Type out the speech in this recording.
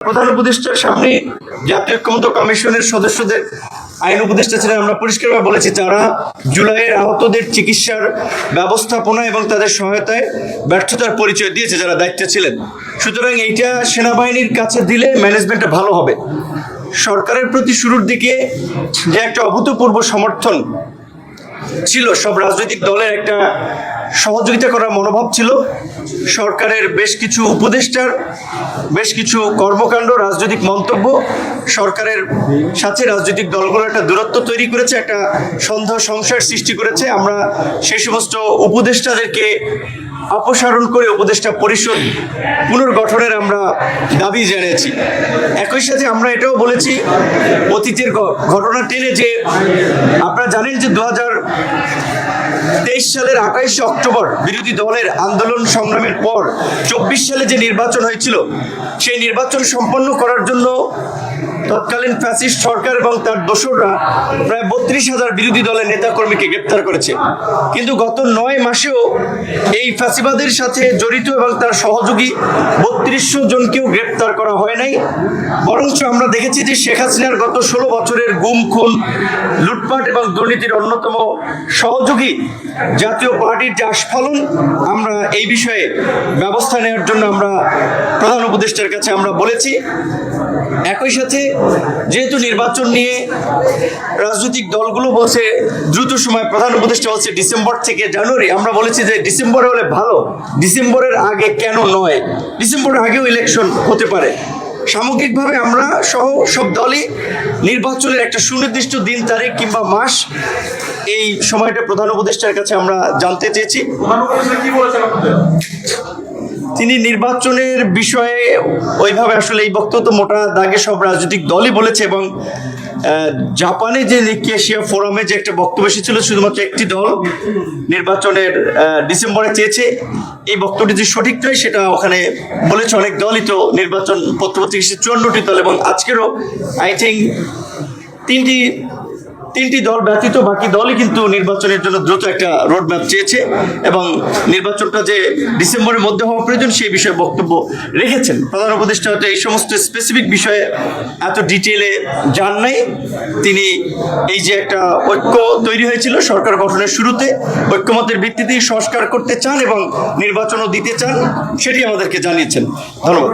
প্রধান উপদেষ্টার সামনে জাতীয় ঐক্যমত্য কমিশনের সদস্যদের আইন উপদেষ্টা ছিলেন, আমরা পরিষ্কারভাবে বলেছি, তারা জুলাইয়ের আহতদের চিকিৎসার ব্যবস্থাপনা এবং তাদের সহায়তায় ব্যর্থতার পরিচয় দিয়েছে যারা দায়িত্বে ছিলেন। সুতরাং এইটা সেনাবাহিনীর কাছে দিলে ম্যানেজমেন্টটা ভালো হবে। সরকারের প্রতি শুরুর দিকে যে একটা অভূতপূর্ব সমর্থন ছিল, সব রাজনৈতিক দলের একটা সহযোগিতা করার মনোভাব ছিল। সরকারের বেশ কিছু উপদেষ্টার, বেশ কিছু কর্মকাণ্ড, রাজনৈতিক মন্তব্য, সরকারের সাথে রাজনৈতিক দলগুলো একটা দূরত্ব তৈরি করেছে, একটা সন্দেহ সংশয়ের সৃষ্টি করেছে। আমরা সেই সমস্ত উপদেষ্টাদেরকে অপসারণ করে উপদেষ্টা পরিষদ পুনর্গঠনের আমরা দাবি জানিয়েছি। একই সাথে আমরা এটাও বলেছি, অতীতের ঘটনা টেনে যে আপনারা জানেন যে দু তেইশ সালের আঠাইশে অক্টোবর বিরোধী দলের আন্দোলন সংগ্রামের পর চব্বিশ সালে যে নির্বাচন হয়েছিল, সেই নির্বাচন সম্পন্ন করার জন্য তৎকালীন ফ্যাসিস্ট সরকার এবং তার দোসররা প্রায় বত্রিশ হাজার বিরোধী দলের নেতাকর্মীকে গ্রেপ্তার করেছে। কিন্তু গত নয় মাসেও এই ফ্যাসিবাদের সাথে জড়িত এবং তার সহযোগী বত্রিশশো জনকেও গ্রেপ্তার করা হয় নাই। বরঞ্চ আমরা দেখেছি যে শেখ হাসিনার গত ষোলো বছরের গুম, খুন, লুটপাট এবং দুর্নীতির অন্যতম সহযোগী জাতীয় পার্টির যে আস্ফালন, আমরা এই বিষয়ে ব্যবস্থা নেওয়ার জন্য আমরা প্রধান উপদেষ্টার কাছে আমরা বলেছি, একই সাথে যেহেতু নির্বাচন নিয়ে রাজনৈতিক দলগুলো বলছে দ্রুত সময় প্রধান উপদেষ্টা বলছে ডিসেম্বর থেকে জানুয়ারি, আমরা বলেছি যে ডিসেম্বরে হলে ভালো, ডিসেম্বরের আগে কেন নয়? ডিসেম্বরের আগেও ইলেকশন হতে পারে। সামগ্রিকভাবে আমরা সহ সব দলই নির্বাচনের একটা সুনির্দিষ্ট দিন, তারিখ কিংবা মাস এই সময়টা প্রধান উপদেষ্টার কাছে আমরা জানতে চেয়েছি। তিনি নির্বাচনের বিষয়ে ওইভাবে আসলে এই বক্তব্য মোটা দাগে সব রাজনৈতিক দলই বলেছে এবং জাপানে যে এশিয়া ফোরামে যে একটা বক্তব্য এসেছিল, শুধুমাত্র একটি দল নির্বাচনের ডিসেম্বরে চেয়েছে, এই বক্তব্যটি যে সঠিক নয় সেটা ওখানে বলেছে অনেক দলই তো নির্বাচন পত্রপত্রিকা চুয়ান্নটি দল এবং আজকেরও আই থিঙ্ক তিনটি তিনটি দল ব্যতীত বাকি দলই কিন্তু নির্বাচনের জন্য দ্রুত একটা রোড ম্যাপ চেয়েছে এবং নির্বাচনটা যে ডিসেম্বরের মধ্যে হওয়া প্রয়োজন সেই বিষয়ে বক্তব্য রেখেছেন। প্রধান উপদেষ্টা হয়তো এই সমস্ত স্পেসিফিক বিষয়ে এত ডিটেলে যান নাই। তিনি এই যে একটা ঐক্য তৈরি হয়েছিল সরকার গঠনের শুরুতে, ঐক্যমতের ভিত্তিতেই সংস্কার করতে চান এবং নির্বাচনও দিতে চান, সেটি আমাদেরকে জানিয়েছেন। ধন্যবাদ।